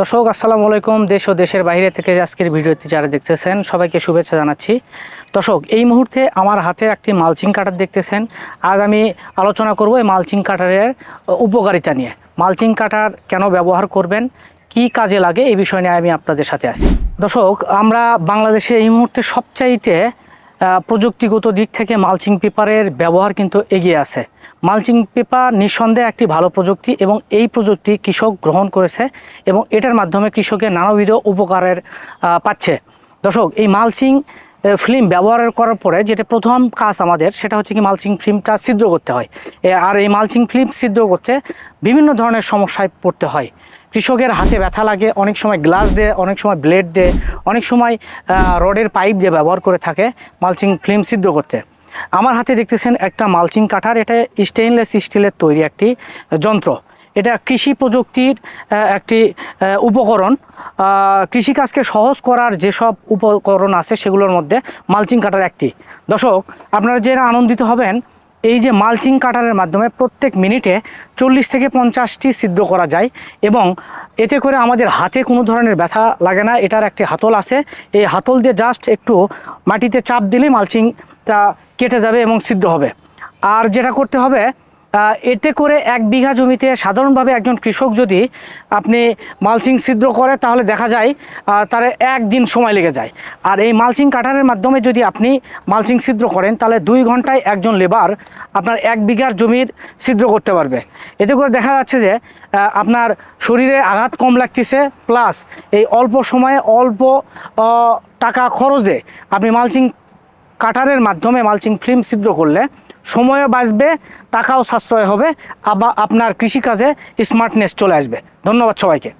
দর্শক, আসসালামু আলাইকুম। দেশ ও দেশের বাইরে থেকে আজকের ভিডিওটি যারা দেখতেছেন, সবাইকে শুভেচ্ছা জানাচ্ছি। দর্শক, এই মুহূর্তে আমার হাতে একটি মালচিং কাটার দেখতেছেন। আজ আমি আলোচনা করব এই মালচিং কাটারের উপকারিতা নিয়ে। মালচিং কাটার কেন ব্যবহার করবেন? কি কাজে লাগে? এই বিষয় নিয়ে আমি আপনাদের সাথে আছি। দর্শক, আমরা বাংলাদেশে এই মুহূর্তে সবচাইতে প্রযুক্তিগত দিক থেকে মালচিং পেপারের ব্যবহার কিন্তু এগিয়ে আছে। মালচিং পেপার নিঃসন্দেহে একটি ভালো প্রযুক্তি এবং এই প্রযুক্তি কৃষক গ্রহণ করেছে এবং এটার মাধ্যমে কৃষকের নানাবিধ উপকারের পাচ্ছে। দর্শক, এই মালচিং ফিল্ম ব্যবহার করার পরে যেটা প্রথম কাজ আমাদের, সেটা হচ্ছে কি মালচিং ফিল্মটা ছিদ্র করতে হয়। আর এই মালচিং ফিল্ম ছিদ্র করতে বিভিন্ন ধরনের সমস্যায় পড়তে হয়। কৃষকের হাতে ব্যথা লাগে, অনেক সময় গ্লাস দিয়ে, অনেক সময় ব্লেড দিয়ে, অনেক সময় রডের পাইপ দিয়ে ব্যবহার করে থাকে মালচিং ফিল্ম সিদ্ধ করতে। আমার হাতে দেখতেছেন একটা মালচিং কাঠার এটা স্টেইনলেস স্টিলের তৈরি একটি যন্ত্র। এটা কৃষি প্রযুক্তির একটি উপকরণ। কৃষিকাজকে সহজ করার যেসব উপকরণ আছে সেগুলোর মধ্যে মালচিং কাটার একটি। দর্শক, আপনারা যে আনন্দিত হবেন এই যে মালচিং কাটারের মাধ্যমে প্রত্যেক মিনিটে চল্লিশ থেকে পঞ্চাশটি সিদ্ধ করা যায় এবং এতে করে আমাদের হাতে কোনো ধরনের ব্যথা লাগে না, এটার একটি হাতল আছে। এই হাতল দিয়ে জাস্ট একটু মাটিতে চাপ দিলে মালচিংটা কেটে যাবে এবং সিদ্ধ হবে। আর যেটা করতে হবে এতে করে এক বিঘা জমিতে সাধারণভাবে একজন কৃষক যদি আপনি মালচিং ছিদ্র করে, তাহলে দেখা যায় তার একদিন সময় লেগে যায়। আর এই মালচিং কাটারের মাধ্যমে যদি আপনি মালচিং ছিদ্র করেন, তাহলে দুই ঘন্টায় একজন লেবার আপনার এক বিঘার জমির ছিদ্র করতে পারবে। এতে করে দেখা যাচ্ছে যে আপনার শরীরে আঘাত কম লাগতেছে প্লাস এই অল্প সময়ে অল্প টাকা খরচে আপনি মালচিং কাটারের মাধ্যমে মালচিং ফিল্ম ছিদ্র করলে সময়ও বাঁচবে টাকাও সাশ্রয় হবে আবার আপনার কৃষিকাজে স্মার্টনেস চলে আসবে। ধন্যবাদ সবাইকে।